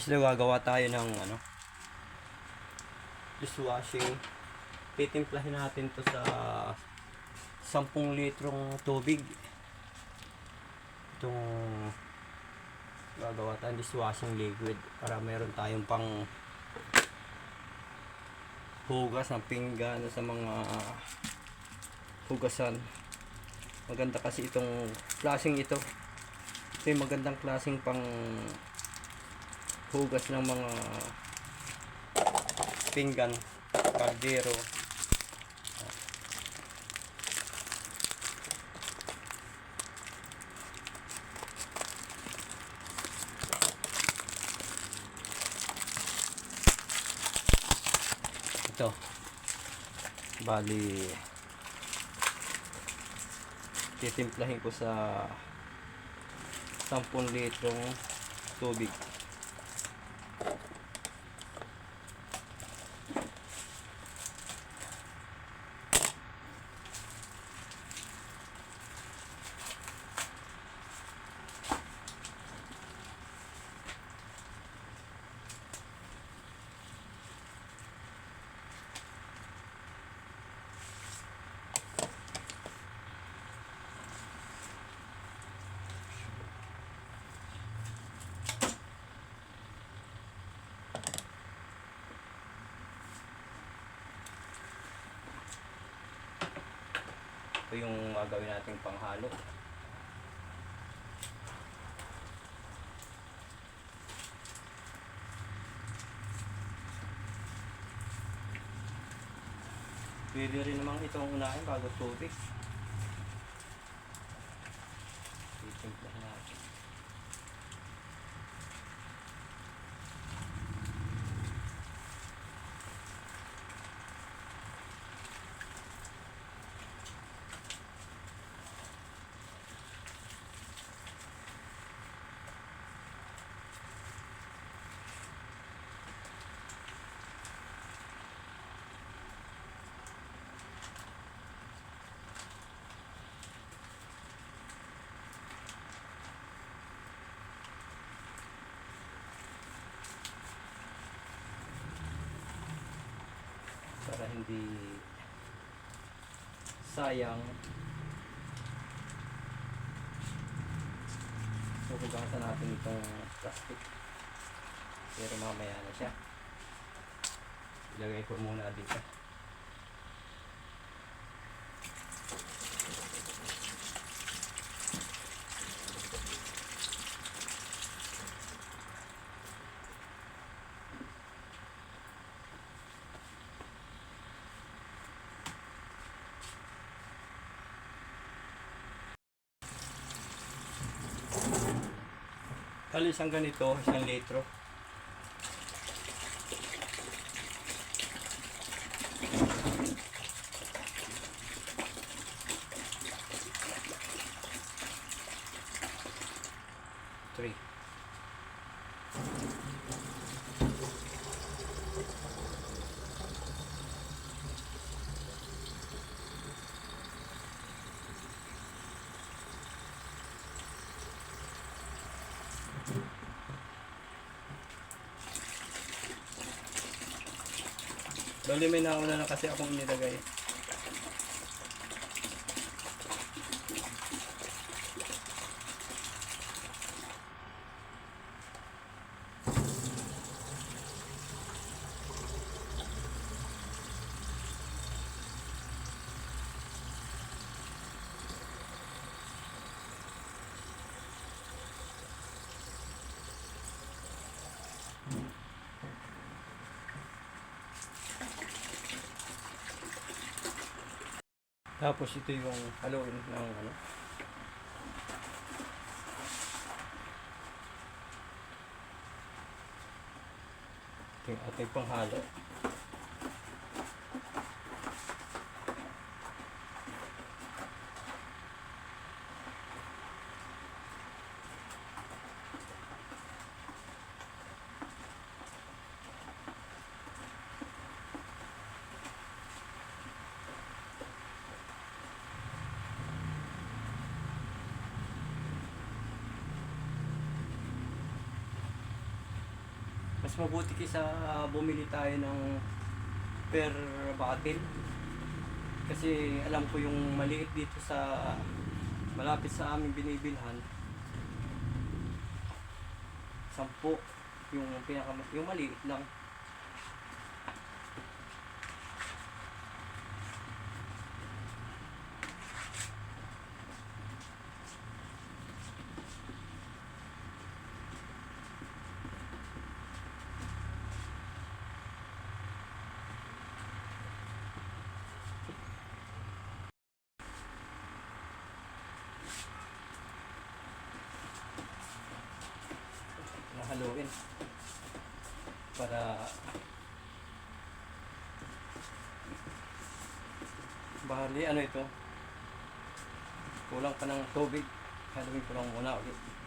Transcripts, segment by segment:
Isla gagawa tayo ng ano dishwashing. Titimplahin natin to sa 10 litrong tubig. Itong gagawa tayong dishwashing liquid para meron tayong pang hugas ng pinggan sa mga hugasan. Maganda kasi itong klaseng ito. Ito yung magandang klaseng pang hugas ng mga pinggan, kaldero. Ito. Bali titimplahin ko sa 10 litrong tubig. Ito yung gagawin nating panghalo. Pwede rin namang itong unahin bago tubig. Titimplahin natin. para hindi sayang. So hugasan natin itong plastic. Pero mamaya na siya. Ilagay ko muna dito Kali isang ganito, isang litro. Three. Bali may nauna na kasi akong inilagay. Tapos ito yung haluin ng ano. Ito yung ating panghalo. Mas mabuti kaysa bumili tayo ng per bottle. Kasi alam ko yung maliit dito sa malapit sa aming binibilhan. Sampo yung pinaka yung maliit lang. Nahaluin para bali ano ito? Kulang pa ng tubig. Haluin ko lang muna ulit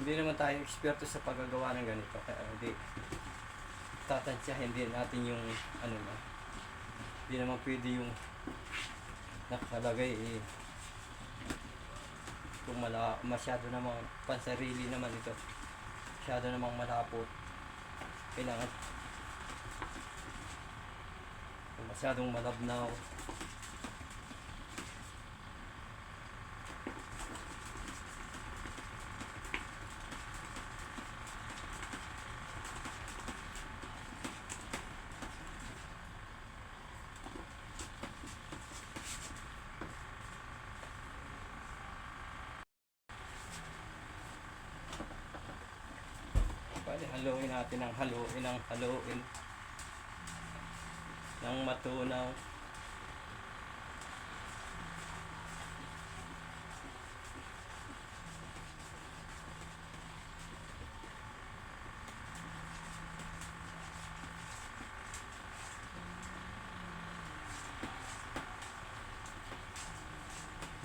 hindi naman tayo eksperto sa paggagawa ng ganito kaya hindi tatansyahin din natin yung ano na hindi naman pwede yung nakalagay eh kung mala, masyado namang pansarili naman ito masyado namang malapot kailangan masyadong malabnaw Pwede haluin natin ng haluin ng haluin ng matunaw.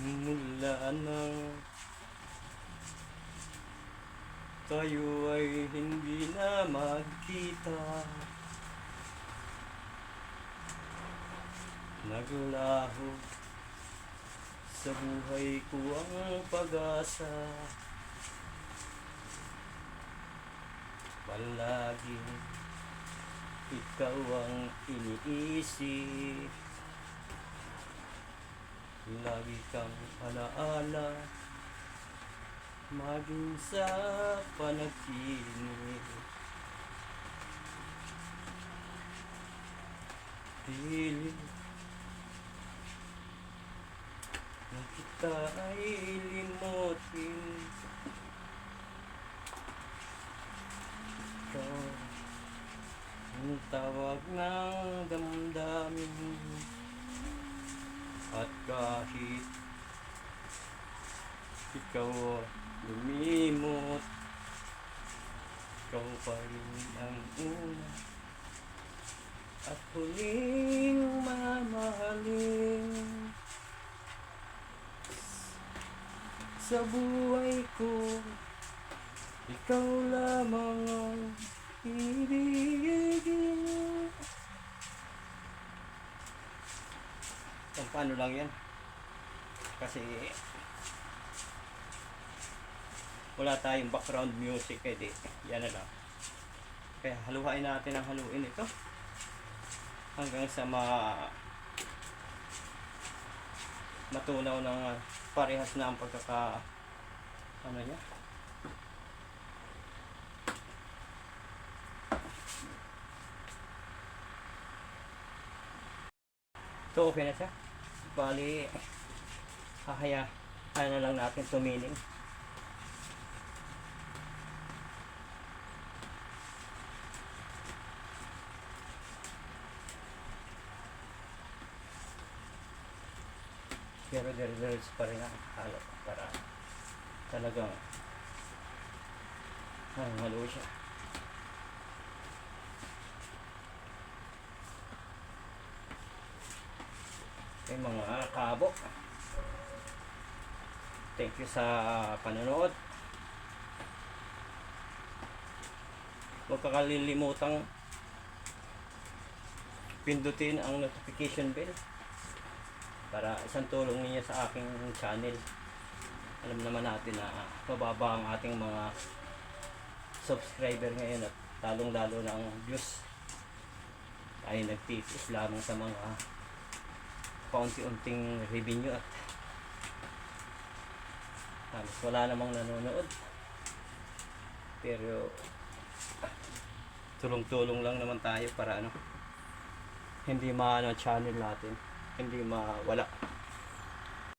Mula nang tayo ay hindi na magkita. Naglaho sa buhay ko ang pag-asa. Palaging ikaw ang iniisip. Lagi kang alaala Maging sa panaginip. Pilit. Na kita ay limutin Ikaw Ang tawag ng damdamin. At kahit ikaw lumimot. Ikaw pa rin ang una. At huling mamahalin. Sa buhay ko Ikaw lamang ang ibigin. Kung paano lang yan? Kasi wala tayong background music eh di. Yan na lang. Kaya haluhain natin ang haluin ito. Hanggang sa ma matunaw ng ah, parehas na ang pagkaka ano niya. Ito okay na siya. Bali hahaya na lang natin tumining pero dire-diretso pa rin ang halo para talagang Ah, halo siya. Okay, mga kabo. Thank you sa panonood. Huwag kakalilimutang pindutin ang notification bell para isang tulong ninyo sa aking channel. Alam naman natin na mababa ang ating mga subscriber ngayon at talong lalo na ang views ay nagtitis lamang sa mga paunti-unting revenue at halos wala namang nanonood pero tulong-tulong lang naman tayo para ano hindi maano channel natin hindi mawala